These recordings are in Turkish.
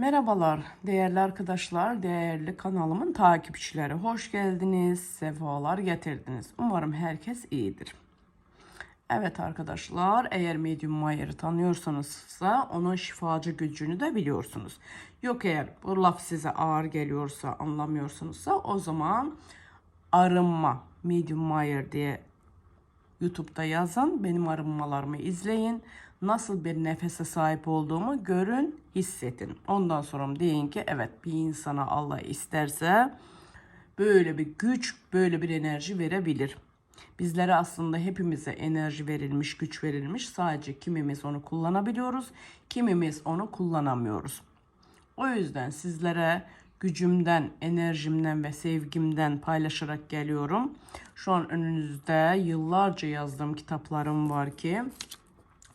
Merhabalar değerli arkadaşlar, değerli kanalımın takipçileri. Hoş geldiniz, sefalar getirdiniz. Umarım herkes iyidir. Evet arkadaşlar, eğer Medium Mayer'ı tanıyorsanızsa onun şifacı gücünü de biliyorsunuz. Yok eğer bu laf size ağır geliyorsa, anlamıyorsunuzsa o zaman arınma Medium Mayer diye YouTube'da yazın. Benim arınmalarımı izleyin. Nasıl bir nefese sahip olduğumu görün, hissedin. Ondan sonra deyin ki evet bir insana Allah isterse böyle bir güç, böyle bir enerji verebilir. Bizlere aslında hepimize enerji verilmiş, güç verilmiş. Sadece kimimiz onu kullanabiliyoruz, kimimiz onu kullanamıyoruz. O yüzden sizlere gücümden, enerjimden ve sevgimden paylaşarak geliyorum. Şu an önünüzde yıllarca yazdığım kitaplarım var ki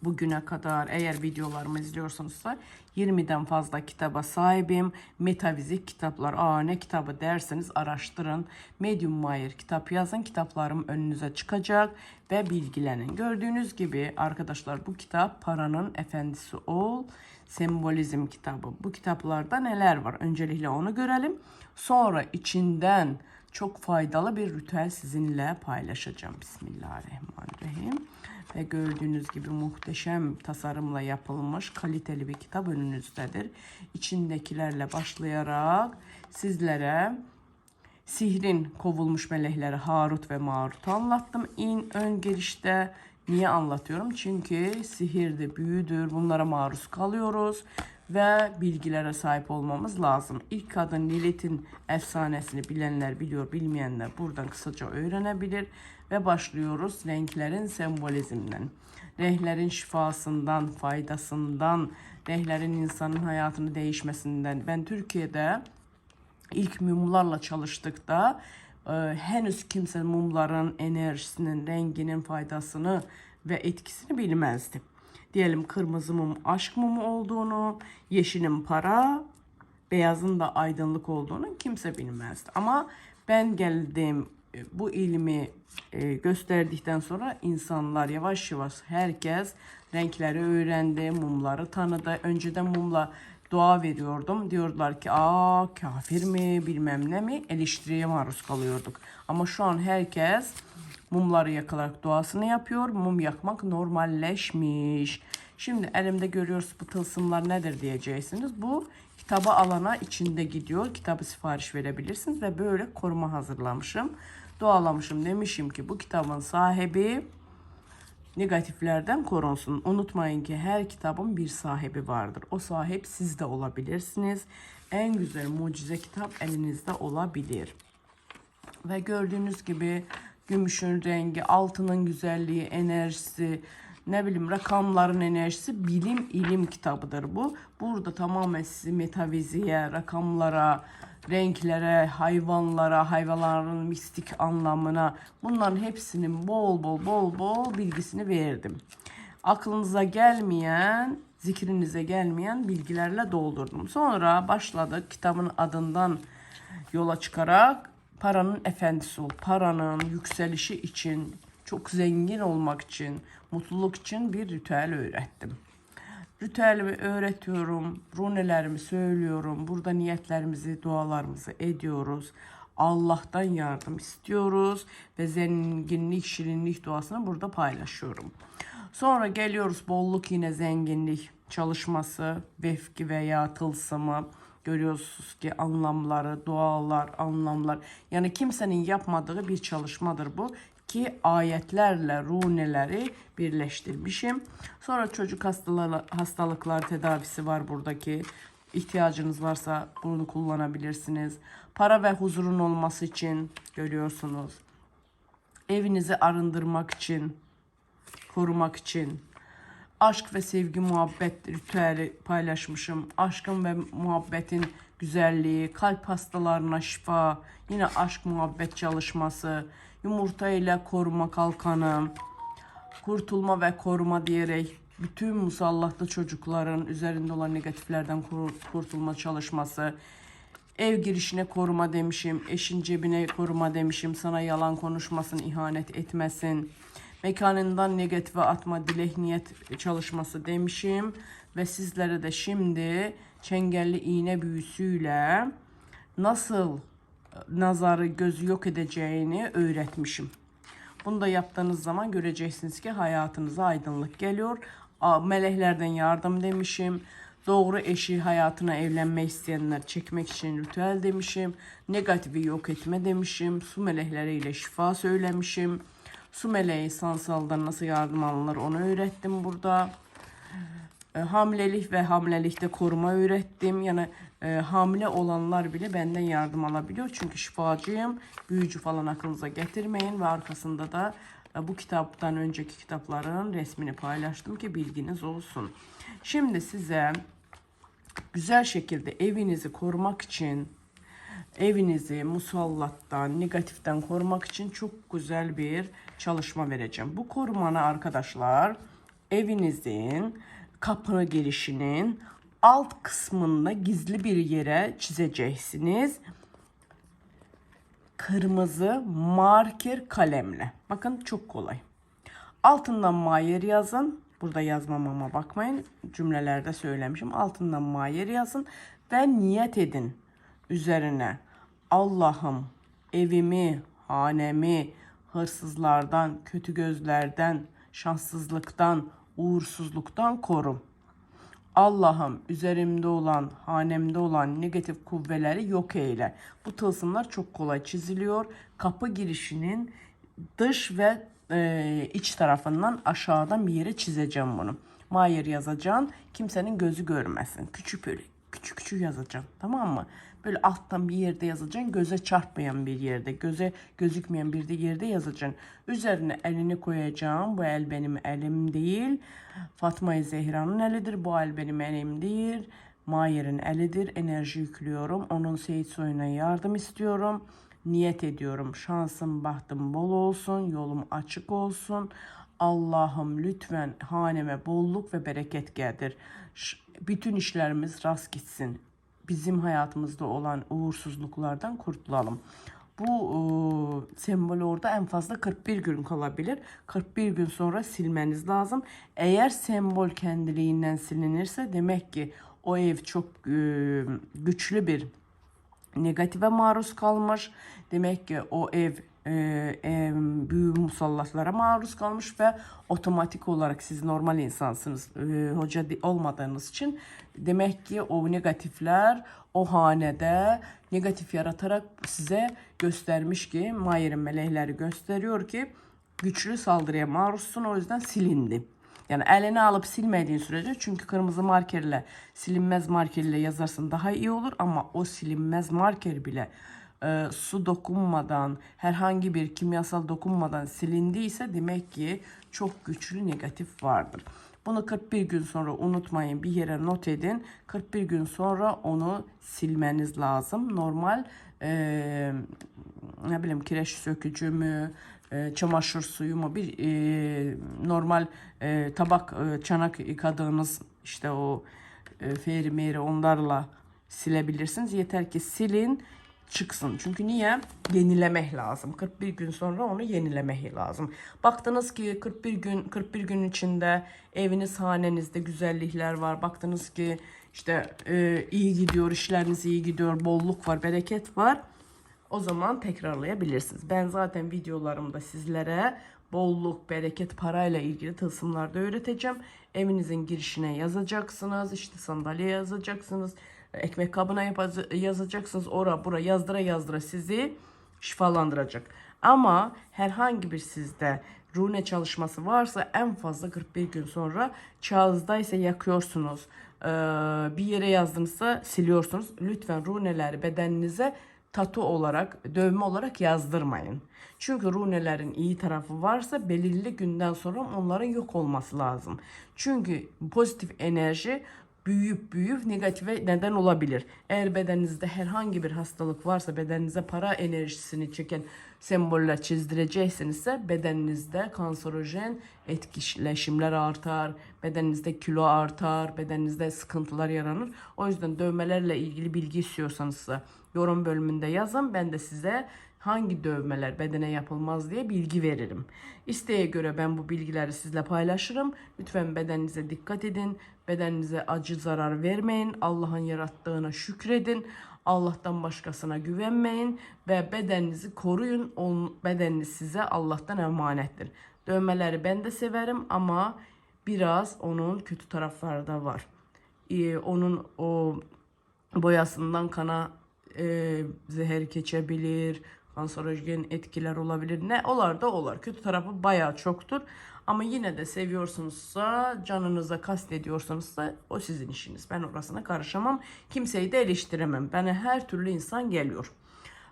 bugüne kadar eğer videolarımı izliyorsanızsa 20'den fazla kitaba sahibim. Metafizik kitaplar, aa ne kitabı derseniz araştırın. Medium Mayer kitap yazın. Kitaplarım önünüze çıkacak ve bilgilenin. Gördüğünüz gibi arkadaşlar bu kitap Paranın Efendisi Ol sembolizm kitabı. Bu kitaplarda neler var? Öncelikle onu görelim. Sonra içinden çok faydalı bir ritüel sizinle paylaşacağım. Bismillahirrahmanirrahim. Ve gördüğünüz gibi muhteşem tasarımla yapılmış kaliteli bir kitap önünüzdedir. İçindekilerle başlayarak sizlere sihrin kovulmuş melekleri Harut ve Marut'u anlattım. İn ön girişte niye anlatıyorum? Çünkü sihir de büyüdür. Bunlara maruz kalıyoruz ve bilgilere sahip olmamız lazım. İlk kadın Lilith'in efsanesini bilenler biliyor, bilmeyenler buradan kısaca öğrenebilir ve başlıyoruz renklerin sembolizminden. Renklerin şifasından, faydasından, renklerin insanın hayatını değişmesinden. Ben Türkiye'de ilk mumlarla çalıştıkta e, henüz kimse mumların enerjisinin, renginin faydasını ve etkisini bilmezdi. Diyelim kırmızı mum aşk mumu olduğunu, yeşilin para, beyazın da aydınlık olduğunu kimse bilmezdi. Ama ben geldim bu ilmi e, gösterdikten sonra insanlar yavaş yavaş herkes renkleri öğrendi, mumları tanıdı. Önceden mumla dua veriyordum. Diyordular ki aa kafir mi bilmem ne mi eleştiriye maruz kalıyorduk. Ama şu an herkes mumları yakarak duasını yapıyor. Mum yakmak normalleşmiş. Şimdi elimde görüyoruz bu tılsımlar nedir diyeceksiniz. Bu kitaba alana içinde gidiyor. Kitabı sipariş verebilirsiniz ve böyle koruma hazırlamışım. Dualamışım demişim ki bu kitabın sahibi negatiflerden korunsun. Unutmayın ki her kitabın bir sahibi vardır. O sahip siz de olabilirsiniz. En güzel mucize kitap elinizde olabilir. Ve gördüğünüz gibi gümüşün rengi, altının güzelliği, enerjisi, ne bileyim rakamların enerjisi bilim ilim kitabıdır bu. Burada tamamen sizi metafiziğe, rakamlara, renklere, hayvanlara, hayvanların mistik anlamına bunların hepsinin bol bol bol bol bilgisini verdim. Aklınıza gelmeyen, zikrinize gelmeyen bilgilerle doldurdum. Sonra başladık kitabın adından yola çıkarak paranın efendisi ol. Paranın yükselişi için, çok zengin olmak için, mutluluk için bir ritüel öğrettim. Ritüelimi öğretiyorum, runelerimi söylüyorum. Burada niyetlerimizi, dualarımızı ediyoruz. Allah'tan yardım istiyoruz ve zenginlik, şirinlik duasını burada paylaşıyorum. Sonra geliyoruz bolluk yine zenginlik çalışması, vefki veya tılsımı. Görüyorsunuz ki anlamları, dualar, anlamlar. Yani kimsenin yapmadığı bir çalışmadır bu ki ayetlerle runeleri birleştirmişim. Sonra çocuk hastalığı, hastalıklar tedavisi var buradaki. İhtiyacınız varsa bunu kullanabilirsiniz. Para ve huzurun olması için görüyorsunuz. Evinizi arındırmak için, korumak için aşk ve sevgi muhabbet ritüeli paylaşmışım. Aşkın ve muhabbetin güzelliği, kalp hastalarına şifa, yine aşk muhabbet çalışması, yumurta ile koruma kalkanı, kurtulma ve koruma diyerek bütün musallatlı çocukların üzerinde olan negatiflerden kurtulma çalışması, ev girişine koruma demişim, eşin cebine koruma demişim, sana yalan konuşmasın, ihanet etmesin, mekanından negatife atma dilek niyet çalışması demişim. ve sizlere de şimdi çengelli iğne büyüsüyle nasıl nazarı gözü yok edeceğini öğretmişim. Bunu da yaptığınız zaman göreceksiniz ki hayatınıza aydınlık geliyor. Meleklerden yardım demişim. Doğru eşi hayatına evlenmek isteyenler çekmek için ritüel demişim. Negatifi yok etme demişim. Su melekleriyle şifa söylemişim. Su meleği sansaldan nasıl yardım alınır onu öğrettim burada. E, hamilelik ve hamilelikte koruma öğrettim. Yani e, hamile olanlar bile benden yardım alabiliyor. Çünkü şifacıyım. Büyücü falan aklınıza getirmeyin ve arkasında da e, bu kitaptan önceki kitapların resmini paylaştım ki bilginiz olsun. Şimdi size güzel şekilde evinizi korumak için evinizi musallattan, negatiften korumak için çok güzel bir çalışma vereceğim. Bu korumanı arkadaşlar evinizin kapı girişinin alt kısmında gizli bir yere çizeceksiniz. Kırmızı marker kalemle. Bakın çok kolay. Altından Mayer yazın. Burada yazmamama bakmayın. Cümlelerde söylemişim. Altından Mayer yazın ve niyet edin üzerine. Allah'ım evimi, hanemi hırsızlardan, kötü gözlerden, şanssızlıktan, uğursuzluktan koru. Allah'ım üzerimde olan, hanemde olan negatif kuvveleri yok eyle. Bu tılsımlar çok kolay çiziliyor. Kapı girişinin dış ve e, iç tarafından aşağıdan bir yere çizeceğim bunu. Mayer yazacağım. Kimsenin gözü görmesin. Küçük böyle küçük küçük yazacağım. Tamam mı? Böyle alttan bir yerde yazacaksın. Göze çarpmayan bir yerde, göze gözükmeyen bir de yerde yazacaksın. Üzerine elini koyacağım. Bu el benim elim değil. Fatma Zehra'nın elidir. Bu el benim elim değil. Mayer'in elidir. Enerji yüklüyorum. Onun Seyit Soy'una yardım istiyorum. Niyet ediyorum. Şansım, bahtım bol olsun. Yolum açık olsun. Allah'ım lütfen haneme bolluk ve bereket geldir. Bütün işlerimiz rast gitsin. Bizim hayatımızda olan uğursuzluklardan kurtulalım. Bu e, sembol orada en fazla 41 gün kalabilir. 41 gün sonra silmeniz lazım. Eğer sembol kendiliğinden silinirse demek ki o ev çok e, güçlü bir negatife maruz kalmış. Demek ki o ev e, e, büyü musallatlara maruz kalmış ve otomatik olarak siz normal insansınız. E, hoca olmadığınız için demek ki o negatifler o hanede negatif yaratarak size göstermiş ki Mayer'in melekleri gösteriyor ki güçlü saldırıya maruzsun o yüzden silindi. Yani eline alıp silmediğin sürece çünkü kırmızı markerle silinmez markerle yazarsın daha iyi olur ama o silinmez marker bile e, su dokunmadan herhangi bir kimyasal dokunmadan silindiyse demek ki çok güçlü negatif vardır. Bunu 41 gün sonra unutmayın bir yere not edin. 41 gün sonra onu silmeniz lazım. Normal e, ne bileyim kireç sökücü mü, e, çamaşır suyu mu bir e, normal e, tabak e, çanak yıkadığınız işte o e, feri meri onlarla silebilirsiniz. Yeter ki silin çıksın. Çünkü niye? Yenilemek lazım. 41 gün sonra onu yenilemek lazım. Baktınız ki 41 gün 41 gün içinde eviniz hanenizde güzellikler var. Baktınız ki işte e, iyi gidiyor, işleriniz iyi gidiyor, bolluk var, bereket var. O zaman tekrarlayabilirsiniz. Ben zaten videolarımda sizlere bolluk, bereket, parayla ilgili tılsımlarda öğreteceğim. Evinizin girişine yazacaksınız. işte sandalye yazacaksınız. Ekmek kabına yazacaksınız. Ora bura yazdıra yazdıra sizi şifalandıracak. Ama herhangi bir sizde rune çalışması varsa en fazla 41 gün sonra çağızdaysa yakıyorsunuz. Ee, bir yere yazdınızsa siliyorsunuz. Lütfen runeleri bedeninize tatu olarak, dövme olarak yazdırmayın. Çünkü runelerin iyi tarafı varsa belirli günden sonra onların yok olması lazım. Çünkü pozitif enerji büyüyüp büyüyüp negatife neden olabilir. Eğer bedeninizde herhangi bir hastalık varsa bedeninize para enerjisini çeken semboller çizdireceksinizse bedeninizde kanserojen etkileşimler artar, bedeninizde kilo artar, bedeninizde sıkıntılar yaranır. O yüzden dövmelerle ilgili bilgi istiyorsanız yorum bölümünde yazın. Ben de size hangi dövmeler bedene yapılmaz diye bilgi veririm. İsteğe göre ben bu bilgileri sizle paylaşırım. Lütfen bedeninize dikkat edin. Bedeninize acı zarar vermeyin. Allah'ın yarattığına şükredin. Allah'tan başkasına güvenmeyin ve bedeninizi koruyun. Onun, bedeniniz size Allah'tan emanettir. Dövmeleri ben de severim ama biraz onun kötü tarafları da var. Ee, onun o boyasından kana e, zehir geçebilir, kanserojen etkiler olabilir. Ne olar da olar. Kötü tarafı bayağı çoktur. Ama yine de seviyorsunuzsa, canınıza kastediyorsanızsa o sizin işiniz. Ben orasına karışamam. Kimseyi de eleştiremem. Bana her türlü insan geliyor.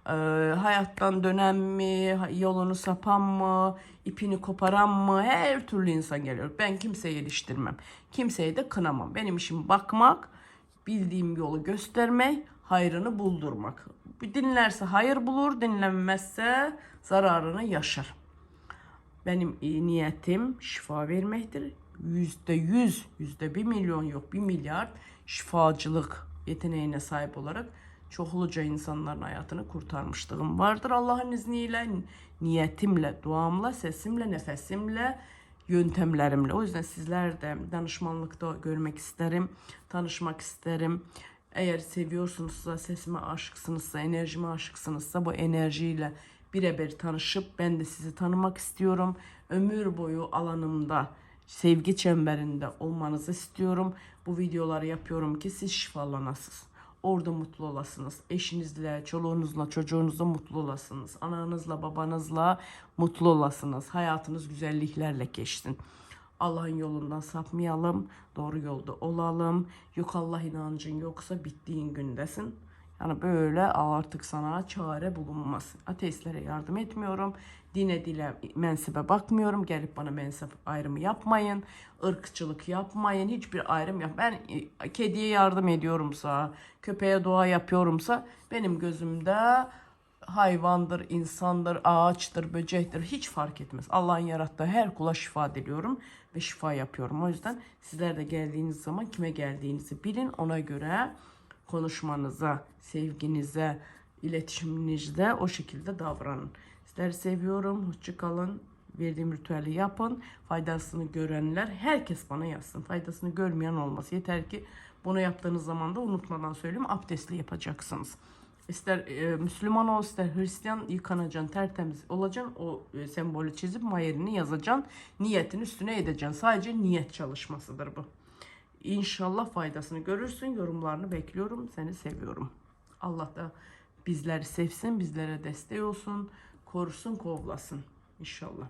Ee, hayattan dönen mi, yolunu sapan mı, ipini koparan mı her türlü insan geliyor. Ben kimseyi eleştirmem. Kimseyi de kınamam. Benim işim bakmak, bildiğim yolu göstermek, hayrını buldurmak. Dinlerse hayır bulur, dinlenmezse zararını yaşar. Benim iyi niyetim şifa vermektir. Yüzde yüz, yüzde bir milyon yok, bir milyar şifacılık yeteneğine sahip olarak çokluca insanların hayatını kurtarmışlığım vardır. Allah'ın izniyle, niyetimle, duamla, sesimle, nefesimle, yöntemlerimle. O yüzden sizler de danışmanlıkta görmek isterim, tanışmak isterim. Eğer seviyorsunuzsa, sesime aşıksınızsa, enerjime aşıksınızsa bu enerjiyle birebir tanışıp ben de sizi tanımak istiyorum. Ömür boyu alanımda sevgi çemberinde olmanızı istiyorum. Bu videoları yapıyorum ki siz şifalanasınız. Orada mutlu olasınız. Eşinizle, çoluğunuzla, çocuğunuzla mutlu olasınız. Ananızla, babanızla mutlu olasınız. Hayatınız güzelliklerle geçsin. Allah'ın yolundan sapmayalım. Doğru yolda olalım. Yok Allah inancın yoksa bittiğin gündesin. Yani böyle artık sana çare bulunmaz. Ateistlere yardım etmiyorum. Dine dile mensibe bakmıyorum. Gelip bana mensep ayrımı yapmayın. Irkçılık yapmayın. Hiçbir ayrım yap. Ben e, kediye yardım ediyorumsa, köpeğe dua yapıyorumsa benim gözümde hayvandır, insandır, ağaçtır, böcektir hiç fark etmez. Allah'ın yarattığı her kula şifa diliyorum ve şifa yapıyorum. O yüzden sizler de geldiğiniz zaman kime geldiğinizi bilin. Ona göre konuşmanıza, sevginize, iletişiminizde o şekilde davranın. Sizleri seviyorum. Hoşça kalın. Verdiğim ritüeli yapın. Faydasını görenler herkes bana yazsın. Faydasını görmeyen olmaz. Yeter ki bunu yaptığınız zaman da unutmadan söyleyeyim abdestli yapacaksınız. İster e, Müslüman ol ister Hristiyan yıkanacaksın tertemiz olacaksın o e, sembolü çizip mayerini yazacaksın niyetin üstüne edeceksin sadece niyet çalışmasıdır bu. İnşallah faydasını görürsün yorumlarını bekliyorum seni seviyorum. Allah da bizleri sevsin bizlere destek olsun korusun kovlasın inşallah.